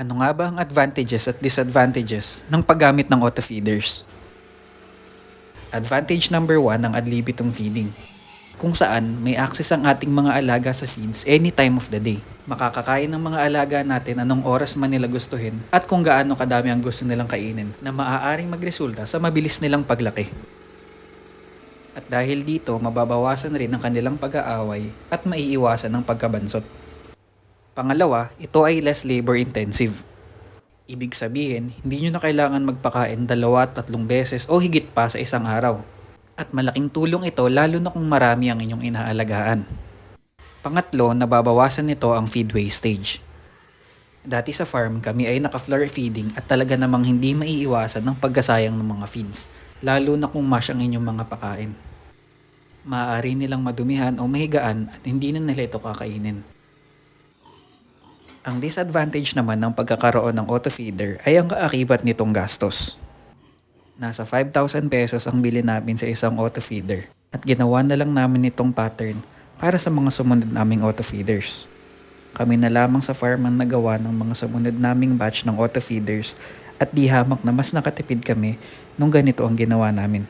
Ano nga ba ang advantages at disadvantages ng paggamit ng auto-feeders? Advantage number one ang ad libitum feeding kung saan may access ang ating mga alaga sa feeds any time of the day. Makakakain ng mga alaga natin anong oras man nila gustuhin at kung gaano kadami ang gusto nilang kainin na maaaring magresulta sa mabilis nilang paglaki. At dahil dito, mababawasan rin ang kanilang pag-aaway at maiiwasan ang pagkabansot. Pangalawa, ito ay less labor intensive. Ibig sabihin, hindi nyo na kailangan magpakain dalawa at tatlong beses o higit pa sa isang araw. At malaking tulong ito lalo na kung marami ang inyong inaalagaan. Pangatlo, nababawasan nito ang feed wastage. Dati sa farm, kami ay naka-floor feeding at talaga namang hindi maiiwasan ang pagkasayang ng mga feeds, lalo na kung mash ang inyong mga pakain. Maaari nilang madumihan o mahigaan at hindi na nila ito kakainin. Ang disadvantage naman ng pagkakaroon ng auto-feeder ay ang kaakibat nitong gastos. Nasa 5,000 pesos ang bili namin sa isang auto-feeder at ginawa na lang namin itong pattern para sa mga sumunod naming auto-feeders. Kami na lamang sa farm ang nagawa ng mga sumunod naming batch ng auto-feeders at di hamak na mas nakatipid kami nung ganito ang ginawa namin.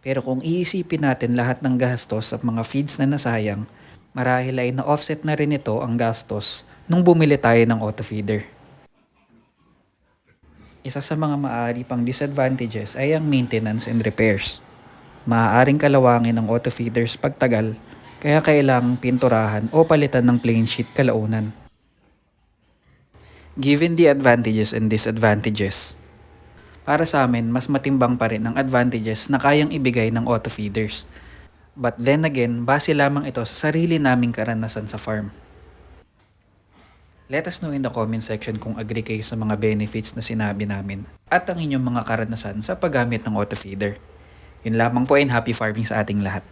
Pero kung iisipin natin lahat ng gastos at mga feeds na nasayang, marahil ay na-offset na rin ito ang gastos nung bumili tayo ng auto-feeder. Isa sa mga maaari pang disadvantages ay ang maintenance and repairs. Maaaring kalawangin ng auto-feeders pagtagal, kaya kailangang pinturahan o palitan ng plain sheet kalaunan. Given the advantages and disadvantages, para sa amin, mas matimbang pa rin ang advantages na kayang ibigay ng auto-feeders. But then again, base lamang ito sa sarili naming karanasan sa farm. Let us know in the comment section kung agree kayo sa mga benefits na sinabi namin at ang inyong mga karanasan sa paggamit ng auto-feeder. Yun lamang po and happy farming sa ating lahat.